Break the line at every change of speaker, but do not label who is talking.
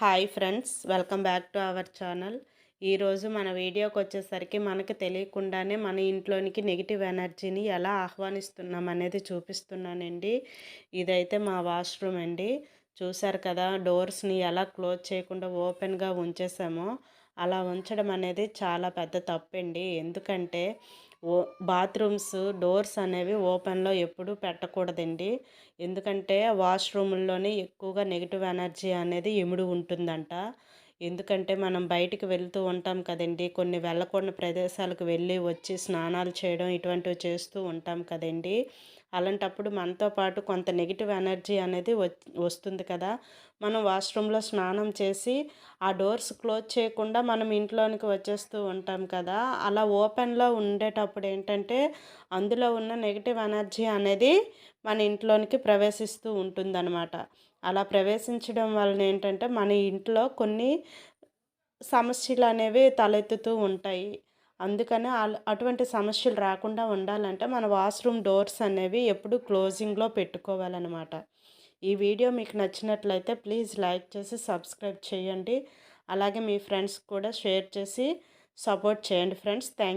Hi friends welcome back to our channel. ఈరోజు మన వీడియోకి వచ్చేసరికి మనకి తెలియకుండానే మన ఇంట్లోనికి నెగిటివ్ ఎనర్జీని ఎలా ఆహ్వానిస్తున్నాం అనేది చూపిస్తున్నానండి. ఇదైతే మా వాష్రూమ్ అండి. చూశారు కదా డోర్స్ని ఎలా క్లోజ్ చేయకుండా ఓపెన్గా ఉంచేసామో. అలా ఉంచడం అనేది చాలా పెద్ద తప్పండి. ఎందుకంటే ఓ బాత్రూమ్స్ డోర్స్ అనేవి ఓపెన్లో ఎప్పుడూ పెట్టకూడదండి. ఎందుకంటే వాష్రూముల్లోనే ఎక్కువగా నెగిటివ్ ఎనర్జీ అనేది ఇముడు ఉంటుందంట. ఎందుకంటే మనం బయటికి వెళ్తూ ఉంటాం కదండి. కొన్ని వెళ్ళకూడని ప్రదేశాలకు వెళ్ళి వచ్చి స్నానాలు చేయడం ఇటువంటివి చేస్తూ ఉంటాం కదండి. అలాంటప్పుడు మనతో పాటు కొంత నెగిటివ్ ఎనర్జీ అనేది వస్తుంది కదా. మనం వాష్రూమ్లో స్నానం చేసి ఆ డోర్స్ క్లోజ్ చేయకుండా మనం ఇంట్లోనికి వచ్చేస్తూ ఉంటాం కదా. అలా ఓపెన్లో ఉండేటప్పుడు ఏంటంటే అందులో ఉన్న నెగిటివ్ ఎనర్జీ అనేది మన ఇంట్లోనికి ప్రవేశిస్తూ ఉంటుందన్నమాట. అలా ప్రవేశించడం వలన ఏంటంటే మన ఇంట్లో కొన్ని సమస్యలు అనేవి తలెత్తుతూ ఉంటాయి. అందుకని అటువంటి సమస్యలు రాకుండా ఉండాలంటే మన వాష్రూమ్ డోర్స్ అనేవి ఎప్పుడు క్లోజింగ్లో పెట్టుకోవాలన్నమాట. ఈ వీడియో మీకు నచ్చినట్లయితే ప్లీజ్ లైక్ చేసి సబ్స్క్రైబ్ చేయండి. అలాగే మీ ఫ్రెండ్స్ కూడా షేర్ చేసి సపోర్ట్ చేయండి ఫ్రెండ్స్. థ్యాంక్